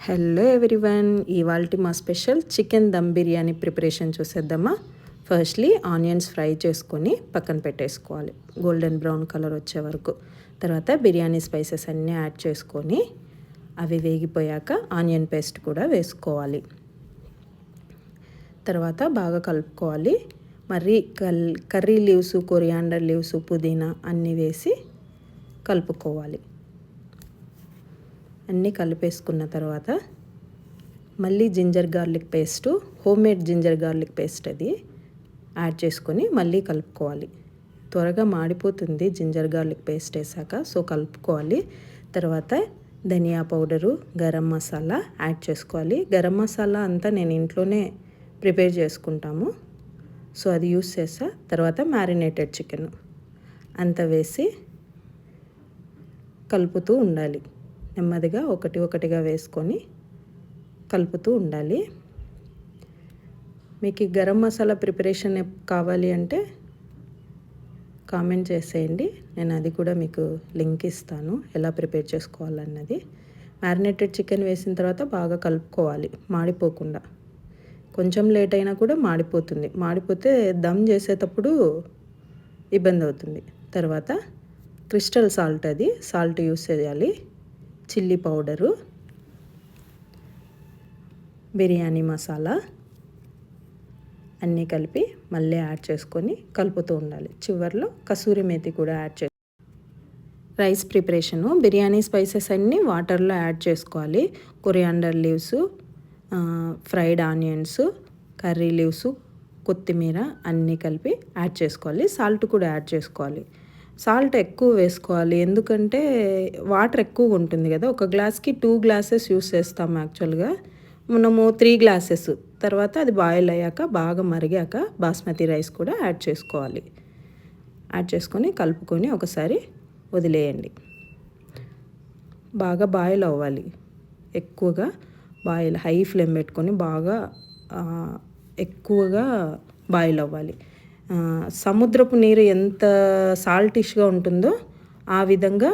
Hello everyone ఇవాళ మా special chicken dum biryani preparation చూసేద్దామా? ఫస్ట్లీ ఆనియన్స్ ఫ్రై చేసుకొని పక్కన పెట్టేసుకోవాలి. గోల్డెన్ బ్రౌన్ కలర్ వచ్చే వరకు. తర్వాత బిర్యానీ స్పైసెస్ అన్నీ యాడ్ చేసుకొని అవి వేగిపోయాక ఆనియన్ పేస్ట్ కూడా వేసుకోవాలి. తర్వాత బాగా కలుపుకోవాలి. మరి కల్ కర్రీ లీవ్స్ కొరియాండర్ లీవ్స్ పుదీనా అన్నీ వేసి కలుపుకోవాలి. అన్నీ కలిపేసుకున్న తర్వాత మళ్ళీ ginger garlic paste homemade ginger garlic paste అది యాడ్ చేసుకొని మళ్ళీ కలుపుకోవాలి. త్వరగా మాడిపోతుంది జింజర్ గార్లిక్ పేస్ట్ వేసాక సో కలుపుకోవాలి. తర్వాత ధనియా పౌడరు గరం మసాలా యాడ్ చేసుకోవాలి. గరం మసాలా అంతా నేను ఇంట్లోనే ప్రిపేర్ చేసుకుంటాము. సో అది యూస్ చేసా. తర్వాత మ్యారినేటెడ్ చికెన్ అంత వేసి కలుపుతూ ఉండాలి. నెమ్మదిగా ఒకటి ఒకటిగా వేసుకొని కలుపుతూ ఉండాలి. మీకు గరం మసాలా ప్రిపరేషన్ కావాలి అంటే కామెంట్ చేసేయండి. నేను అది కూడా మీకు లింక్ ఇస్తాను. ఎలా ప్రిపేర్ చేసుకోవాలన్నది. మ్యారినేటెడ్ చికెన్ వేసిన తర్వాత బాగా కలుపుకోవాలి. మాడిపోకుండా. కొంచెం లేట్ అయినా కూడా మాడిపోతుంది. మాడిపోతే దమ్ చేసేటప్పుడు ఇబ్బంది అవుతుంది. తర్వాత క్రిస్టల్ సాల్ట్ అది. సాల్ట్ యూస్ చేయాలి. చిల్లీ పౌడరు బిర్యానీ మసాలా అన్నీ కలిపి మళ్ళీ యాడ్ చేసుకొని కలుపుతూ ఉండాలి. చివరిలో కసూరి మేతి కూడా యాడ్ చే రైస్ ప్రిపరేషను బిర్యానీ స్పైసెస్ అన్నీ వాటర్లో యాడ్ చేసుకోవాలి. Coriander leaves fried onions curry leaves కొత్తిమీర అన్నీ కలిపి యాడ్ చేసుకోవాలి. సాల్ట్ కూడా యాడ్ చేసుకోవాలి. సాల్ట్ ఎక్కువ వేసుకోవాలి. ఎందుకంటే వాటర్ ఎక్కువ ఉంటుంది కదా. ఒక గ్లాస్కి టూ గ్లాసెస్ యూస్ చేస్తాం యాక్చువల్గా. మనము త్రీ గ్లాసెస్. తర్వాత అది బాయిల్ అయ్యాక బాగా మరిగాక బాస్మతి రైస్ కూడా యాడ్ చేసుకోవాలి. యాడ్ చేసుకొని కలుపుకొని ఒకసారి వదిలేయండి. బాగా బాయిల్ అవ్వాలి. ఎక్కువగా బాయిల్ హై ఫ్లేమ్ పెట్టుకొని బాగా ఎక్కువగా బాయిల్ అవ్వాలి. సముద్రపు నీరు ఎంత సాల్టిష్గా ఉంటుందో ఆ విధంగా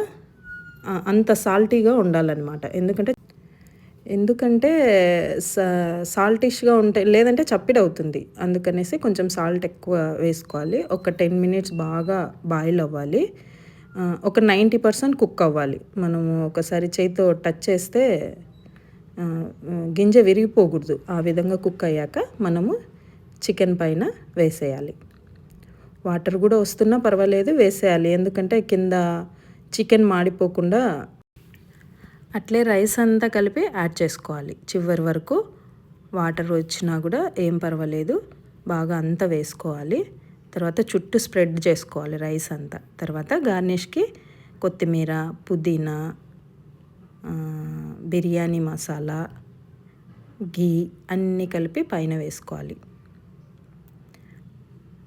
అంత సాల్టీగా ఉండాలన్నమాట. ఎందుకంటే ఎందుకంటే సాల్టిష్గా ఉంటే లేదంటే చప్పిడవుతుంది అందుకనేసి కొంచెం సాల్ట్ ఎక్కువ వేసుకోవాలి. ఒక టెన్ మినిట్స్ బాగా బాయిల్ అవ్వాలి. ఒక నైంటీ పర్సెంట్ కుక్ అవ్వాలి. మనము ఒకసారి చేతితో టచ్ చేస్తే గింజ విరిగిపోకూడదు. ఆ విధంగా కుక్ అయ్యాక మనము చికెన్ పైన వేసేయాలి. వాటర్ కూడా వస్తున్నా పర్వాలేదు వేసేయాలి. ఎందుకంటే కింద చికెన్ మాడిపోకుండా అట్లే రైస్ అంతా కలిపి యాడ్ చేసుకోవాలి. చివరి వరకు వాటర్ వచ్చినా కూడా ఏం పర్వాలేదు. బాగా అంతా వేసుకోవాలి. తర్వాత చుట్టూ స్ప్రెడ్ చేసుకోవాలి రైస్ అంతా. తర్వాత గార్నిష్కి కొత్తిమీర పుదీనా బిర్యానీ మసాలా గీ అన్నీ కలిపి పైన వేసుకోవాలి.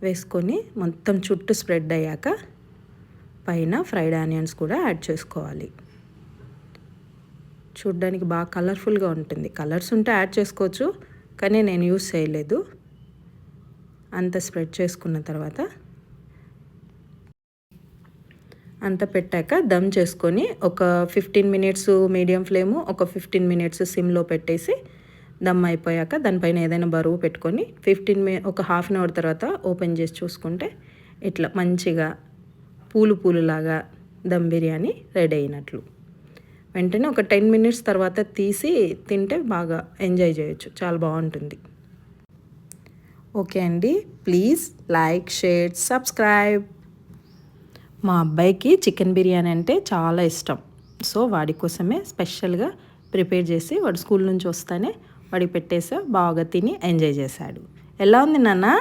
వేసుకొని మొత్తం చుట్టూ స్ప్రెడ్ అయ్యాక పైన ఫ్రైడ్ ఆనియన్స్ కూడా యాడ్ చేసుకోవాలి. చూడ్డానికి బాగా కలర్ఫుల్గా ఉంటుంది. కలర్స్ ఉంటే యాడ్ చేసుకోవచ్చు కానీ నేను యూస్ చేయలేదు. అంత స్ప్రెడ్ చేసుకున్న తర్వాత అంత పెట్టాక దమ్ చేసుకొని ఒక ఫిఫ్టీన్ మినిట్స్ మీడియం ఫ్లేము ఒక ఫిఫ్టీన్ మినిట్స్ సిమ్లో పెట్టేసి దమ్ అయిపోయాక దానిపైన ఏదైనా బరువు పెట్టుకొని ఫిఫ్టీన్ మి ఒక హాఫ్ అన్ అవర్ తర్వాత ఓపెన్ చేసి చూసుకుంటే ఇట్లా మంచిగా పూలు పూలులాగా దమ్ బిర్యానీ రెడీ అయినట్లు. వెంటనే ఒక టెన్ మినిట్స్ తర్వాత తీసి తింటే బాగా ఎంజాయ్ చేయొచ్చు. చాలా బాగుంటుంది. ఓకే అండి. Please like share subscribe. మా అబ్బాయికి చికెన్ బిర్యానీ అంటే చాలా ఇష్టం. సో వాడి కోసమే స్పెషల్గా ప్రిపేర్ చేసి వాడు స్కూల్ నుంచి వస్తానే వాడికి పెట్టేసా బాగా తిని ఎంజాయ్ చేశాడు. ఎలా ఉంది నాన్న?